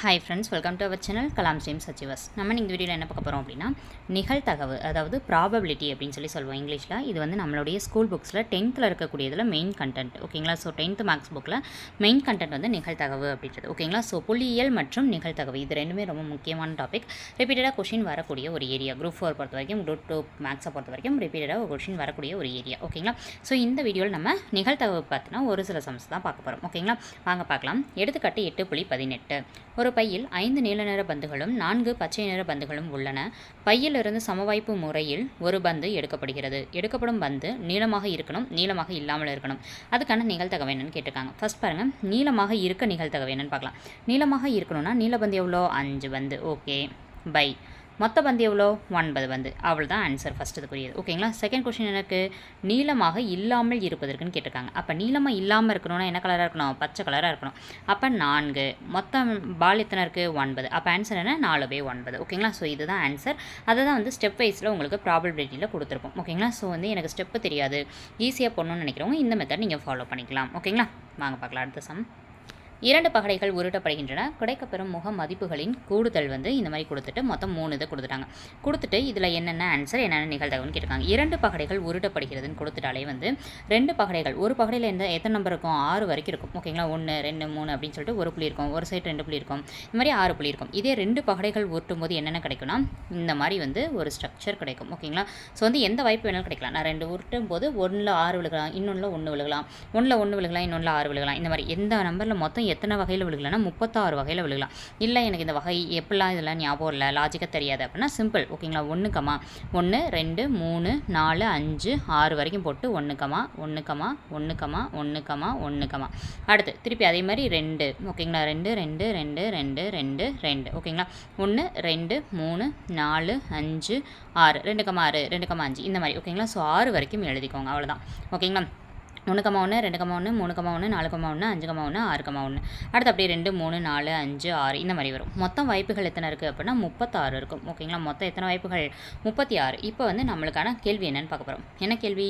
Hi friends welcome to our channel Kalam ஸ்ரீம் சச்சிவஸ் நம்ம இந்த வீடியோவில் என்ன பார்க்க போகிறோம் அப்படின்னா நிகழ்தகவு அதாவது ப்ராபபிலிட்டி அப்படின்னு சொல்லி சொல்லுவோம் இங்கிலீஷில். இது வந்து நம்மளுடைய ஸ்கூல் புக்ஸில் டென்த்தில் இருக்கக்கூடியதில் மெயின் கண்டென்ட் ஓகேங்களா ஸோ டென்த்து மேக்ஸ் புக்கில் மெயின் கண்டென்ட் வந்து நிகழ்தகவு அப்படின்றது. ஓகேங்களா ஸோ புள்ளியியல் மற்றும் நிகழ்தகவு இது ரெண்டுமே ரொம்ப முக்கியமான டாபிக் ரிப்பீட்டடாக கொஷின் வரக்கூடிய ஒரு ஏரியா குரூப் ஃபோர் பொறுத்த வரைக்கும் குரூப் டூ மேக்ஸை பொறுத்த வரைக்கும் ரிப்பீட்டடாக ஒரு கொஷின் வரக்கூடிய ஒரு ஏரியா ஓகேங்களா ஸோ இந்த வீடியோவில் நம்ம நிகழ்த்தகவு பார்த்தினா ஒரு சில சம்ஸ் தான் பார்க்க போகிறோம் ஓகேங்களா வாங்க பார்க்கலாம். எடுத்துக்காட்டு எட்டு புள்ளி பதினெட்டு. ஒரு பையில் ஐந்து நீல நிற பந்துகளும் நான்கு பச்சை நிற பந்துகளும் உள்ளன. பையிலிருந்து சமவாய்ப்பு முறையில் ஒரு பந்து எடுக்கப்படுகிறது. எடுக்கப்படும் பந்து நீளமாக இருக்கணும் நீளமாக இல்லாமல் இருக்கணும். அதுக்கான நிகழ்தகவு என்னன்னு கேட்டிருக்காங்க. ஃபர்ஸ்ட் பாருங்கள் நீளமாக இருக்க நிகழ்தகவு என்னன்னு பார்க்கலாம். நீளமாக இருக்கணும்னா நீளபந்து எவ்வளோ? அஞ்சு பந்து. ஓகே பை மொத்த பந்து எவ்வளோ? ஒன்பது பந்து. அவ்வளோ தான் ஆன்சர் ஃபஸ்ட் இதுக்குரியது ஓகேங்களா செகண்ட் கொஷின் எனக்கு நீளமாக இல்லாமல் இருப்பதற்குன்னு கேட்டிருக்காங்க. அப்போ நீளமாக இல்லாமல் இருக்கணும்னா என்ன கலராக இருக்கணும்? பச்சை கலராக இருக்கணும். அப்போ நான்கு. மொத்தம் பால் எத்தனை இருக்குது ஒன்பது. அப்போ ஆன்சர் என்ன? நாலு பை ஒன்பது. ஓகேங்களா ஸோ இதுதான் ஆன்சர் அதை தான் வந்து ஸ்டெப் வைஸில் உங்களுக்கு ப்ராபபிலிட்டியில் கொடுத்துருப்போம். ஓகேங்களா ஸோ வந்து எனக்கு ஸ்டெப்பு தெரியாது. ஈஸியாக போடணும்னு நினைக்கிறவங்க இந்த மெத்தட் நீங்கள் ஃபாலோ பண்ணிக்கலாம். ஓகேங்களா வாங்க பார்க்கலாம். அடுத்த சம் இரண்டு பகடைகள் உருட்டப்படுகின்றன. கிடைக்கப்பெறும் முக மதிப்புகளின் கூடுதல் வந்து இந்த மாதிரி கொடுத்துட்டு மொத்தம் மூணு இதை கொடுத்துட்டாங்க. கொடுத்துட்டு இதில் என்னென்ன ஆன்சர் என்னென்ன நிகழ்தகவுன்னு கேட்டிருக்காங்க. இரண்டு பகடைகள் உருட்டப்படுகிறதுன்னு கொடுத்துட்டாலே வந்து ரெண்டு பகடைகள் ஒரு பகடையில் எந்த எத்தனை நம்பர் இருக்கும்? ஆறு வரைக்கும் இருக்கும். ஓகேங்களா ஒன்று ரெண்டு மூணு அப்படின்னு சொல்லிட்டு ஒரு புள்ளி இருக்கும். ஒரு சைடு ரெண்டு புள்ளி இருக்கும். இந்த மாதிரி ஆறு புள்ளி இருக்கும். இதே ரெண்டு பகடைகள் உருட்டும் போது என்னென்ன கிடைக்கும்னா இந்த மாதிரி வந்து ஒரு ஸ்ட்ரக்சர் கிடைக்கும். ஓகேங்களா ஸோ வந்து எந்த வாய்ப்பு வேணாலும் கிடைக்கலாம். நான் ரெண்டு உருட்டும் போது ஒன்றில் ஆறு விழுகலாம் இன்னொன்றில் ஒன்று விழுகலாம் ஒன்றில் ஒன்று விழுகலாம் இன்னொன்றில் ஆறு விழுகலாம். இந்த மாதிரி எந்த நம்பரில் மொத்தம் எத்தனை வகையில் விழுகலாம்னா முப்பத்தாறு வகையில் விழுகலாம். இல்லை எனக்கு இந்த வகை எப்படிலாம் இதெல்லாம் ஞாபகம் இல்லை லாஜிக்காக தெரியாது அப்படின்னா சிம்பிள் ஓகேங்களா ஒன்று கமா ஒன்று ரெண்டு மூணு நாலு அஞ்சு ஆறு வரைக்கும் போட்டு ஒன்று கமா ஒன்று கமா ஒன்று கமா ஒன்று கமா ஒன்று கமா அடுத்து திருப்பி அதே மாதிரி ரெண்டு ஓகேங்களா ரெண்டு ரெண்டு ரெண்டு ரெண்டு ரெண்டு ரெண்டு ஓகேங்களா ஒன்று ரெண்டு மூணு நாலு அஞ்சு ஆறு ரெண்டு கமா ஆறு ரெண்டு கமா அஞ்சு இந்த மாதிரி ஓகேங்களா ஸோ ஆறு வரைக்கும் எழுதிக்கோங்க அவ்வளோதான் ஓகேங்களா ஒன்று கம்மா ஒன்று ரெண்டு கம்மா ஒன்று மூணு கம்மா ஒன்று நாலு கம்மா ஒன்று அஞ்சு கம்மா ஒன்று ஆறு கம்மா ஒன்று அடுத்து அப்படியே ரெண்டு மூணு நாலு அஞ்சு ஆறு இந்த மாதிரி வரும். மொத்தம் வாய்ப்புகள் எத்தனை இருக்குது அப்படின்னா முப்பத்தாறு இருக்கும். ஓகேங்களா? மொத்தம் எத்தனை வாய்ப்புகள்? முப்பத்தி ஆறு இப்போ வந்து நம்மளுக்கான கேள்வி என்னன்னு பார்க்க போகிறோம் என்ன கேள்வி?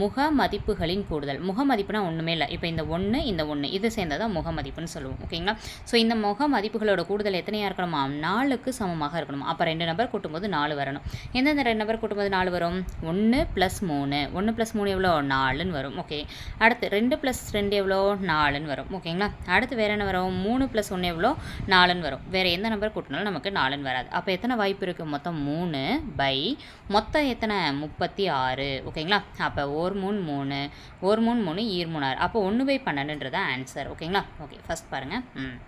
முக மதிப்புகளின் கூடுதல். முக மதிப்புனா ஒன்றுமே இல்லை. இப்போ இந்த ஒன்று இந்த ஒன்று இது சேர்ந்ததான் முக மதிப்புன்னு சொல்லுவோம். ஓகேங்களா? ஸோ இந்த முக மதிப்புகளோட கூடுதல் எத்தனையாக இருக்கணுமா? நாலுக்கு சமமாக இருக்கணும்? அப்போ ரெண்டு நம்பர் கூட்டும்போது நாலு வரணும். எந்தெந்த ரெண்டு நம்பர் கூட்டும்போது நாலு வரும்? ஒன்று ப்ளஸ் மூணு. ஒன்று ப்ளஸ் மூணு எவ்வளோ நாலுன்னு வரும். ஓகே. அடுத்து ரெண்டு ப்ளஸ் ரெண்டு எவ்வளோ? நாலுன்னு வரும். ஓகேங்களா? அடுத்து வேறு என்ன வரும்? மூணு ப்ளஸ் ஒன்று எவ்வளோ? நாலுன்னு வரும். வேறு எந்த நம்பர் கூட்டினாலும் நமக்கு நாலுன்னு வராது. அப்போ எத்தனை வாய்ப்பு இருக்குது மொத்தம் மூணு பை மொத்தம் எத்தனை? முப்பத்தி ஆறு. ஓகேங்களா? அப்போ ஒரு மூணு மூணு. ஒரு மூணு மூணு ஈர் மூணு ஆறு அப்போ ஒன்று பை பன்னெண்டுன்றது ஆன்சர் ஓகேங்களா? ஓகே ஃபஸ்ட் பாருங்கள் ம்.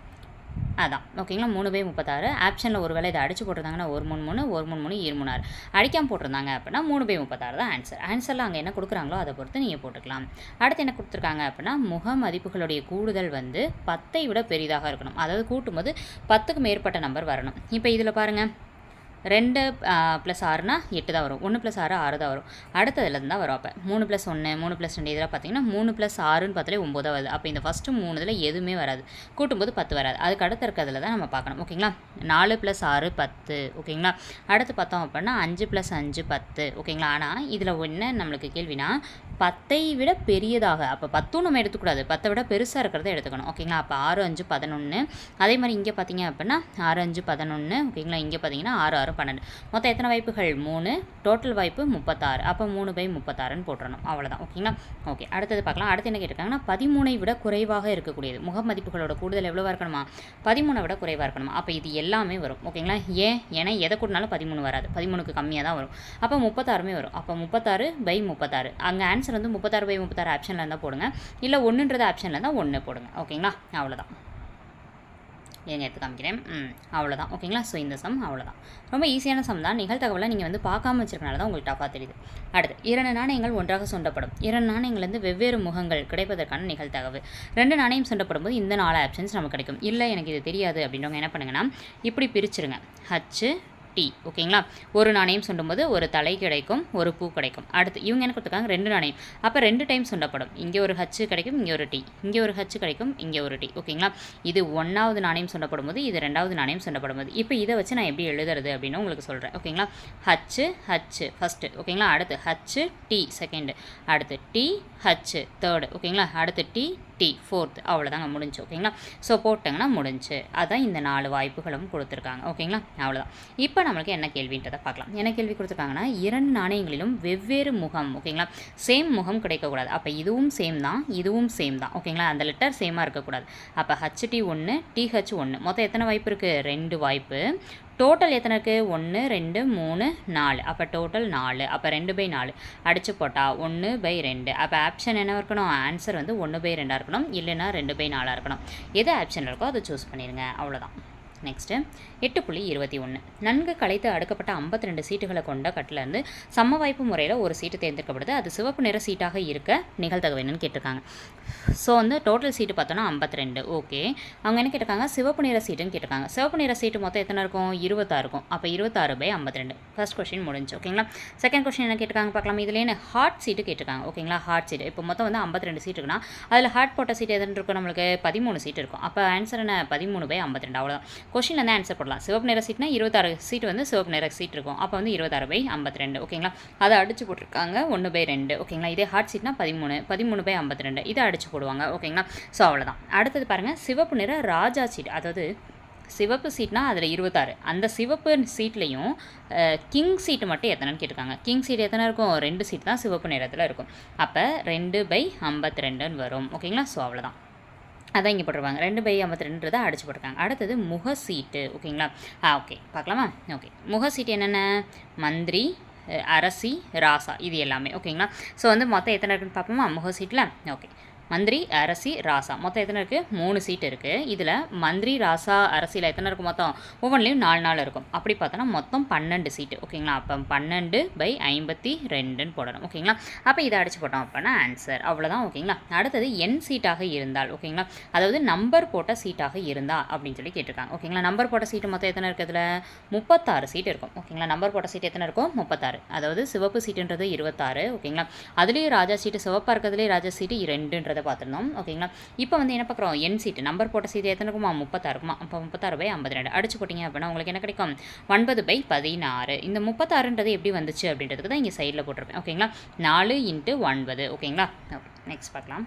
அதான். ஓகேங்களா? மூணு பை முப்பத்தாறு. ஆப்ஷனில் ஒரு வேளை இதை அடிச்சு போட்டிருந்தாங்கன்னா ஒரு மூணு மூணு ஒரு மூணு மூணு இரு மூணு ஆறு அடிக்காமல் போட்டிருந்தாங்க அப்படின்னா மூணு பை முப்பத்தாறு தான் ஆன்சர் ஆன்சரில் அங்கே என்ன கொடுக்குறாங்களோ அதை பொறுத்து நீங்கள் போட்டுக்கலாம். அடுத்து என்ன கொடுத்துருக்காங்க அப்படின்னா முக மதிப்புகளுடைய கூடுதல் வந்து பத்தை விட பெரிதாக இருக்கணும். அதாவது கூட்டும்போது பத்துக்கு மேற்பட்ட நம்பர் வரணும். இப்போ இதில் பாருங்கள் ரெண்டு ப்ளஸ் ஆறுனா எட்டு தான் வரும். ஒன்று ப்ளஸ் ஆறு ஆறு தான் வரும். அடுத்ததுலேருந்து தான் வரும் அப்போ. மூணு ப்ளஸ் ஒன்று மூணு ப்ளஸ் ரெண்டு இதெல்லாம் பார்த்தீங்கன்னா மூணு ப்ளஸ் ஆறுன்னு பார்த்தாலே ஒம்பது வருது. அப்போ இந்த ஃபஸ்ட்டு மூணு இதில் எதுவுமே வராது. கூட்டும்போது பத்து வராது. அதுக்கு அடுத்த இருக்கிறதுல தான் நம்ம பார்க்கணும். ஓகேங்களா? நாலு ப்ளஸ் ஆறு பத்து. ஓகேங்களா? அடுத்து பார்த்தோம் அப்படின்னா அஞ்சு ப்ளஸ் அஞ்சு பத்து. ஓகேங்களா? ஆனால் இதில் ஒன்று நம்மளுக்கு கேள்வினா பத்தை விட பெரியதாக. அப்போ பத்தும் நம்ம எடுத்துக்கூடாது. பத்தை விட பெருசாக இருக்கிறத எடுத்துக்கணும். ஓகேங்களா? அப்போ ஆறு அஞ்சு பதினொன்று அதே மாதிரி இங்கே பார்த்தீங்க அப்படின்னா ஆறு அஞ்சு பதினொன்று ஓகேங்களா? இங்கே பார்த்தீங்கன்னா ஆறு ஆறு பன்னெண்டு. மொத்தம் எத்தனை வாய்ப்புகள்? மூணு. டோட்டல் வாய்ப்பு முப்பத்தாறு. அப்போ மூணு பை முப்பத்தாறுன்னு போட்டுறணும். அவ்வளோதான் ஓகேங்களா? ஓகே. அடுத்தது பார்க்கலாம். அடுத்து என்ன கேட்டிருக்காங்கன்னா பதிமூணை விட குறைவாக இருக்கக்கூடியது. முக மதிப்புகளோட கூடுதல் எவ்வளோவா இருக்கணுமா? பதிமூணை விட குறைவாக இருக்கணுமா? அப்போ இது எல்லாமே வரும். ஓகேங்களா? ஏன் ஏன்னா எதை கூட்டினாலும் பதிமூணு வராது. பதிமூணுக்கு கம்மியாக தான் வரும். அப்போ முப்பத்தாறுமே வரும். அப்போ முப்பத்தாறு பை முப்பத்தாறு. அங்கே ஆன்சர் வந்து முப்பத்தாறு பை முப்பத்தாறு ஆப்ஷனில் இருந்தால் போடுங்க. இல்லை ஒன்றுன்றது ஆப்ஷனில் இருந்தால் ஒன்று போடுங்க. ஓகேங்களா? அவ்வளோதான் ஏங்க எடுத்து காமிக்கிறேன். ம் அவ்வளோதான் ஓகேங்களா? ஸோ இந்த சம் அவ்வளோதான் ரொம்ப ஈஸியான சம் தான். நிகழ்த்தகவலை நீங்கள் வந்து பார்க்காம வச்சிருக்கனால தான் உங்களுக்கு டஃபாக தெரியுது. அடுத்து இரண்டு நாணயங்கள் ஒன்றாக சொண்டப்படும். இரண்டு நாணயங்கள்லேருந்து வெவ்வேறு முகங்கள் கிடைப்பதற்கான நிகழ்த்தகவு ரெண்டு நாணயம் சொண்டப்படும் போது இந்த நாலு ஆப்ஷன்ஸ் நமக்கு கிடைக்கும். இல்லை எனக்கு இது தெரியாது அப்படின்றவங்க என்ன பண்ணுங்கன்னா இப்படி பிரிச்சுருங்க. ஹச்சு டி ஓகேங்களா? ஒரு நாணயம் சொல்லும்போது ஒரு தலை கிடைக்கும் ஒரு பூ கிடைக்கும். அடுத்து இவங்க என்ன கொடுத்துருக்காங்க? ரெண்டு நாணயம். அப்போ ரெண்டு டைம் சொல்லப்படும் இங்கே ஒரு ஹச்சு கிடைக்கும் இங்கே ஒரு டி இங்கே ஒரு ஹச்சு கிடைக்கும் இங்கே ஒரு டி ஓகேங்களா? இது ஒன்றாவது நாணயம் சொல்லப்படும் போது இது ரெண்டாவது நாணயம் சொல்லப்படும் போது இப்போ இதை வச்சு நான் எப்படி எழுதுறது அப்படின்னு உங்களுக்கு சொல்கிறேன் ஓகேங்களா? ஹச்சு ஹச்சு ஃபஸ்ட்டு ஓகேங்களா? அடுத்து ஹச்சு டி செகண்டு அடுத்து டி ஹச்சு தேர்டு ஓகேங்களா? அடுத்து டி டி ஃபோர்த் அவ்வளோதாங்க முடிஞ்சு ஓகேங்களா? ஸோ போட்டாங்கன்னா முடிஞ்சு. அதான் இந்த நாலு வாய்ப்புகளும் கொடுத்துருக்காங்க ஓகேங்களா? அவ்வளோதான் இப்போ நம்மளுக்கு என்ன கேள்வின்றதை பார்க்கலாம். என்ன கேள்வி கொடுத்துருக்காங்கன்னா இரண்டு நாணயங்களிலும் வெவ்வேறு முகம் ஓகேங்களா சேம் முகம் கிடைக்கக்கூடாது. அப்போ இதுவும் சேம் தான் இதுவும் சேம் தான் ஓகேங்களா அந்த லெட்டர் சேமாக இருக்கக்கூடாது. அப்போ ஹச்டி ஒன்று டிஹெச் ஒன்று மொத்தம் எத்தனை வாய்ப்பு இருக்குது ரெண்டு வாய்ப்பு. டோட்டல் எத்தனை இருக்குது ஒன்று ரெண்டு மூணு நாலு. அப்போ டோட்டல் நாலு அப்போ ரெண்டு பை நாலு. அடித்து போட்டால் ஒன்று பை ரெண்டு. அப்போ ஆப்ஷன் என்ன இருக்கணும்? ஆன்சர் வந்து ஒன்று பை ரெண்டாக இருக்கணும். இல்லைன்னா ரெண்டு பை நாலாக இருக்கணும். எது ஆப்ஷன் இருக்கோ அதை சூஸ் பண்ணிடுங்க. அவ்வளோதான் நெக்ஸ்ட்டு எட்டு புள்ளி இருபத்தி ஒன்று நன்கு கலைத்து அடுக்கப்பட்ட ஐம்பத்தி ரெண்டு சீட்டுகளை கொண்ட கட்டிலேருந்து சம வாய்ப்பு முறையில் ஒரு சீட்டு தேர்ந்தெடுக்கப்படுது. அது சிவப்பு நிற சீட்டாக இருக்க நிகழ்தகவு என்னன்னு கேட்டிருக்காங்க. ஸோ வந்து டோட்டல் சீட்டு பார்த்தோன்னா ஐம்பத்தி ரெண்டு ஓகே அவங்க என்ன கேட்டிருக்காங்க? சிவப்பு நிற சீட்டுன்னு கேட்டிருக்காங்க. சிவப்பு நிற சீட்டு மொத்தம் எத்தனை இருக்கும்? இருபத்தாறு இருக்கும். அப்போ இருபத்தாறு பை ஐம்பத்தி ரெண்டு ஃபர்ஸ்ட் கொஸ்டின் முடிஞ்சு ஓகேங்களா செகண்ட் கொஸ்டின் என்ன கேட்டிருக்காங்க? பார்க்கலாம். இதுலேயே ஹார்ட் சீட்டு கேட்டிருக்காங்க. ஓகேங்களா ஹார்ட் சீட்டு இப்போ மொத்தம் வந்து ஐம்பத்தி ரெண்டு சீட் இருக்குன்னா அதில் ஹார்ட் போட்ட சீட் எதுன்னு இருக்கும் நம்மளுக்கு? பதிமூணு சீட் இருக்கும். அப்போ ஆன்சர் என்ன? பதிமூணு பை ஐம்பத்தி ரெண்டு அவ்வளோதான் கொஷின் வந்து ஆன்சர் பண்ணலாம் சிவப்பு நிற சீட்னா இருபத்தாறு சீட் வந்து சிவப்பு நிற சீட் இருக்கும். அப்போ வந்து இருபத்தாறு பை ஐம்பத்தி ரெண்டு ஓகேங்களா அதை அடிச்சு போட்டிருக்காங்க. ஒன்று பை ரெண்டு. ஓகேங்களா இதே ஹார்ட் சீட்னா பதிமூணு. பதிமூணு பை ஐம்பத்தி ரெண்டு இதை அடிச்சு போடுவாங்க. ஓகேங்களா ஸோ அவ்வளோதான் அடுத்தது பாருங்கள் சிவப்பு நிற ராஜா சீட் அதாவது சிவப்பு சீட்னா அதில் இருபத்தாறு. அந்த சிவப்பு சீட்லேயும் கிங் சீட்டு மட்டும் எத்தனைன்னு கேட்டிருக்காங்க. கிங் சீட் எத்தனை இருக்கும்? ரெண்டு சீட் தான் சிவப்பு நிறத்தில் இருக்கும். அப்போ ரெண்டு பை ஐம்பத்தி ரெண்டுன்னு வரும் ஓகேங்களா ஸோ அவ்வளோதான் அதான் இங்கே போட்டிருப்பாங்க. ரெண்டு பை ஐம்பத்தி ரெண்டுன்றதை அடிச்சு போட்டிருக்காங்க. அடுத்தது முக சீட்டு ஓகேங்களா? ஆ ஓகே. பார்க்கலாமா? ஓகே. முக சீட்டு என்னென்ன? மந்திரி அரசி ராசா இது எல்லாமே ஓகேங்களா? ஸோ வந்து மொத்தம் எத்தனை இருக்குன்னு பார்ப்போமா? முக சீட்டில்? ஓகே. மந்திரி அரசி ராசா. மொத்தம் எத்தனை இருக்குது மூணு சீட் இருக்குது இதில் மந்திரி ராசா அரசியில் எத்தனை இருக்கும் மொத்தம்? ஒவ்வொன்றிலையும் நாலு நாள் இருக்கும். அப்படி பார்த்தோன்னா மொத்தம் பன்னெண்டு சீட்டு ஓகேங்களா அப்போ பன்னெண்டு பை ஐம்பத்தி ரெண்டுன்னு போடணும் ஓகேங்களா அப்போ இதை அடிச்சு போட்டோம் அப்படின்னா ஆன்சர் அவ்வளோதான் ஓகேங்களா அடுத்தது என் சீட்டாக இருந்தால் ஓகேங்களா அதாவது நம்பர் போட்ட சீட்டாக இருந்தா அப்படின்னு சொல்லி கேட்டிருக்காங்க ஓகேங்களா நம்பர் போட்ட சீட்டு மொத்தம் எத்தனை இருக்கிறதுல முப்பத்தாறு சீட் இருக்கும் ஓகேங்களா நம்பர் போட்ட சீட் எத்தனை இருக்கும் முப்பத்தாறு. அதாவது சிவப்பு சீட்டுன்றது இருபத்தாறு ஓகேங்களா அதுலேயும் ராஜா சீட்டு சிவப்பாக இருக்கிறதுலேயே ராஜா சீட்டு ரெண்டுன்றது பார்த்துருந்தோம் ஓகேங்களா? இப்போ வந்து என்ன பார்க்குறோம்? என் சீட்டு நம்பர் போட்ட சீட்டு எத்தனை இருக்குமா? முப்பத்தாறு இருக்குமா? அப்போ முப்பத்தாறு பை ஐம்பத்தி ரெண்டு அடிச்சு போட்டிங்க அப்படின்னா உங்களுக்கு என்ன கிடைக்கும்? ஒன்பது பை பதினாறு. இந்த முப்பத்தாறுன்றது எப்படி வந்துச்சு அப்படின்றதுக்கு தான் இங்கே சைடில் போட்டிருப்பேன். ஓகேங்களா? நாலு இன்ட்டு ஒன்பது. ஓகேங்களா? ஓகே நெக்ஸ்ட் பார்க்கலாம்.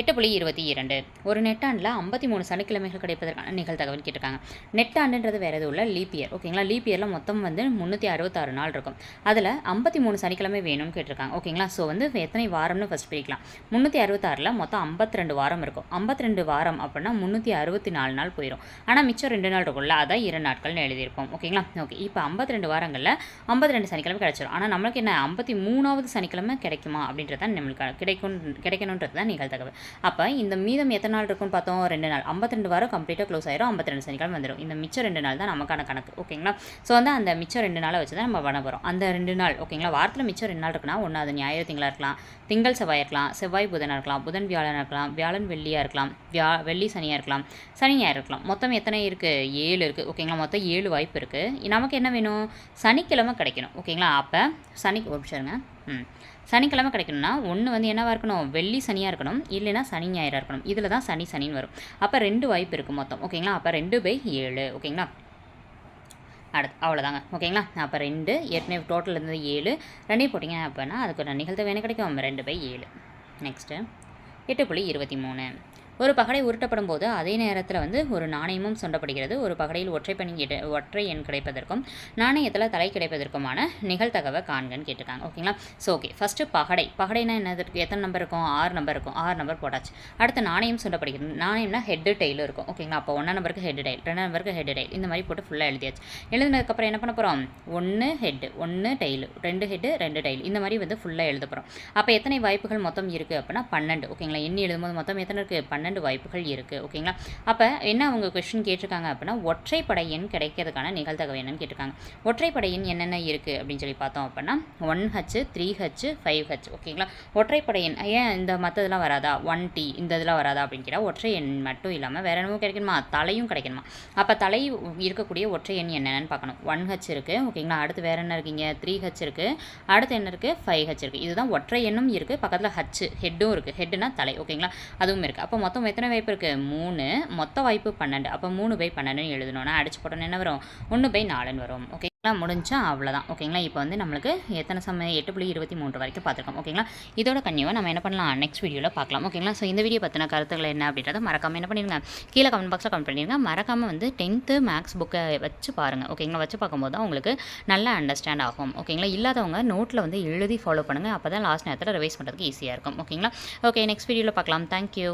எட்டு புள்ளி இருபத்தி இரண்டு. ஒரு நெட்டாண்டில் ஐம்பத்தி மூணு சனிக்கிழமைகள் கிடைப்பதற்கான நிகழ்தகவல் கேட்டிருக்காங்க. நெட்டாண்டுன்றது வேறு எதுவும் இல்லை லீப் இயர் ஓகேங்களா லீப் இயரில் மொத்தம் வந்து முந்நூற்றி அறுபத்தாறு நாள் இருக்கும். அதில் ஐம்பத்தி மூணு சனிக்கிழமை வேணும்னு கேட்டிருக்காங்க. ஓகேங்களா ஸோ வந்து எத்தனை வாரம்னு ஃபஸ்ட் பிரிக்கலாம். முந்நூற்றி அறுபத்தாறில் மொத்தம் ஐம்பத்தி ரெண்டு வாரம் இருக்கும். ஐம்பத்தி ரெண்டு வாரம் அப்படின்னா முந்நூற்றி அறுபத்தி நாலு நாள் போயிடும் ஆனால் மிச்சம் ரெண்டு நாள் இருக்கும்ல அதான் இரண்டு நாட்கள்னு எழுதியிருப்போம். ஓகேங்களா ஓகே இப்போ ஐம்பத்தி ரெண்டு வாரங்களில் ஐம்பத்தி ரெண்டு சனிக்கிழமை கிடைச்சிடும் ஆனால் நம்மளுக்கு என்ன ஐம்பத்தி மூணாவது சனிக்கிழமை கிடைக்குமா அப்படின்றது தான் நம்மளுக்கு கிடைக்கும் கிடைக்கணுன்றது தான் நிகழ்தகவல் அப்போ இந்த மீதம் எத்தனை நாள் இருக்குன்னு பார்த்தோம்? ரெண்டு நாள். ஐம்பத்தி ரெண்டு வாரம் கம்ப்ளீட்டாக க்ளோஸ் ஆயிரும். ஐம்பத்தி ரெண்டு சனிக்கிழமை வந்துடும் இந்த மிச்சம் ரெண்டு நாள் தான் நமக்கான கணக்கு. ஓகேங்களா ஸோ வந்து அந்த மிச்சம் ரெண்டு நாளை வச்சு தான் நம்ம பண்ண போகிறோம் அந்த ரெண்டு நாள் ஓகேங்களா வாரத்தில் மிச்சம் ரெண்டு நாள் இருக்குன்னா ஒன்று அது ஞாயிறு திங்களாக இருக்கலாம். திங்கள் செவ்வாய் இருக்கலாம். செவ்வாய் புதனாக இருக்கலாம். புதன் வியாழனாக இருக்கலாம். வியாழன் வெள்ளியாக இருக்கலாம். வியா வெள்ளி சனியாக இருக்கலாம். சனி ஞாயிறு இருக்கலாம். மொத்தம் எத்தனை இருக்குது ஏழு இருக்குது ஓகேங்களா மொத்தம் ஏழு வாய்ப்பு இருக்குது நமக்கு என்ன வேணும்? சனிக்கிழமை கிடைக்கணும். ஓகேங்களா அப்போ சனி ஒரு நிமிஷம் ம். சனிக்கிழமை கிடைக்கணும்னா ஒன்று வந்து என்னவாக இருக்கணும்? வெள்ளி சனியாக இருக்கணும். இல்லைனா சனி ஞாயிறாக இருக்கணும். இதில் தான் சனி சனின்னு வரும். அப்போ ரெண்டு வாய்ப்பு இருக்குது மொத்தம். ஓகேங்களா? அப்போ ரெண்டு பை ஏழு. ஓகேங்களா? அடுத்து அவ்வளோதாங்க ஓகேங்களா? அப்போ ரெண்டு ஏற்கனவே டோட்டல் இருந்தது ஏழு. ரெண்டே போட்டிங்க அப்போனா அதுக்கு ஒரு நிகழ்த்த வேணும் கிடைக்கும்? ரெண்டு பை ஏழு. நெக்ஸ்ட்டு எட்டு புள்ளி இருபத்தி மூணு. ஒரு பகடை உருட்டப்படும் போது அதே நேரத்தில் வந்து ஒரு நாணயமும் சொண்டப்படுகிறது. ஒரு பகடையில் ஒற்றை பணி ஒற்றை எண் கிடைப்பதற்கும் நாணயத்தில் தலை கிடைப்பதற்குமான நிகழ்தகவை காண்கன்னு கேட்டிருக்காங்க. ஓகேங்களா? ஸோ ஓகே ஃபஸ்ட்டு பகடை. பகடைனா என்னது எத்தனை நம்பர் இருக்கும்? ஆறு நம்பர் இருக்கும். ஆறு நம்பர் போட்டாச்சு. அடுத்து நாணயம் சொல்லப்படுகிறது நாணயம்னா ஹெட்டு டெயில் இருக்கும். ஓகேங்களா? அப்போ ஒன்றா நம்பருக்கு ஹெட் டெயில் ரெண்டு நம்பருக்கு ஹெட் டெயில் இந்த மாதிரி போட்டு ஃபுல்லாக எழுதியாச்சு. எழுதினதுக்கப்புறம் என்ன பண்ண போகிறோம் ஒன்று ஹெட்டு ஒன்று டெயில் ரெண்டு ஹெட்டு ரெண்டு டெயில் இந்த மாதிரி வந்து ஃபுல்லாக எழுத போகிறோம் அப்போ எத்தனை வாய்ப்புகள் மொத்தம் இருக்குது அப்படின்னா பன்னெண்டு. ஓகேங்களா? எண்ணி எழுதும்போது மொத்தம் எத்தனை இருக்குது பன்னெண்டு. வாய்ப்புகள் இருக்குது ஓகேங்களா? அப்போ என்ன அவங்க கொஸ்டின் கேட்டிருக்காங்க அப்படின்னா ஒற்றைப்படை எண் கிடைக்கிறதுக்கான நிகழ்தகவு என்னன்னு கேட்டிருக்காங்க. ஒற்றைப்படை எண் என்னென்ன இருக்குது அப்படின்னு சொல்லி பார்த்தோம் அப்படின்னா one H three H five H ஓகேங்களா? ஒற்றைப்படை எண் ஏன் இந்த மற்றதெல்லாம் வராதா? ஒன் டி இந்த இதெல்லாம் வராதா அப்படின்னு கேட்டால் ஒற்றை எண் மட்டும் இல்லாமல் வேறு என்னமோ கிடைக்கணுமா? தலையும் கிடைக்கணுமா? அப்போ தலை இருக்கக்கூடிய ஒற்றை எண் என்னென்னு பார்க்கணும். ஒன் ஹச் இருக்குது ஓகேங்களா? அடுத்து வேறு என்ன இருக்கீங்க த்ரீ ஹச் இருக்குது அடுத்து என்ன இருக்குது ஃபைவ் ஹச் இருக்குது இதுதான் ஒற்றை எண்ணும் இருக்குது பக்கத்தில் ஹச் ஹெட்டும் இருக்குது ஹெட்டுனா தலை ஓகேங்களா? அதுவும் இருக்குது அப்போ மொத்தம் மொத்தம் எத்தனை வாய்ப்பு இருக்குது மூணு. மொத்த வாய்ப்பு பன்னெண்டு. அப்போ மூணு பை பன்னெண்டுன்னு எழுதணும்னா அடிச்சு போட்டோன்னு என்ன வரும்? ஒன்று பை நாலுன்னு வரும். ஓகேங்களா முடிஞ்சா அவ்வளோதான் ஓகேங்களா இப்போ வந்து நம்மளுக்கு எத்தனை சமயம் எட்டு புள்ளி இருபத்தி மூன்று வரைக்கும் பார்த்துருக்கோம். ஓகேங்களா இதோட கன்னியூவை நம்ம என்ன பண்ணலாம்? நெக்ஸ்ட் வீடியோவில் பார்க்கலாம். ஓகேங்களா ஸோ இந்த வீடியோ பற்றின கருத்துக்கள் என்ன அப்படின்றத மறக்காமல் என்ன பண்ணிடுங்க கீழே கமெண்ட் பாக்ஸில் கமெண்ட் பண்ணிடுங்க மறக்காமல் வந்து டென்த்து மேக்ஸ் புக்கை வச்சு பாருங்கள் ஓகேங்களா வச்சு பார்க்கும்போது தான் உங்களுக்கு நல்லா அண்டர்ஸ்டாண்ட் ஆகும். ஓகேங்களா இல்லாதவங்க நோட்டில் வந்து எழுதி ஃபாலோ பண்ணுங்கள் அப்போ தான் லாஸ்ட் நேரத்தில் ரிவைஸ் பண்ணுறதுக்கு ஈஸியாக இருக்கும். ஓகேங்களா ஓகே நெக்ஸ்ட் வீடியோவில் பார்க்கலாம். தேங்க்யூ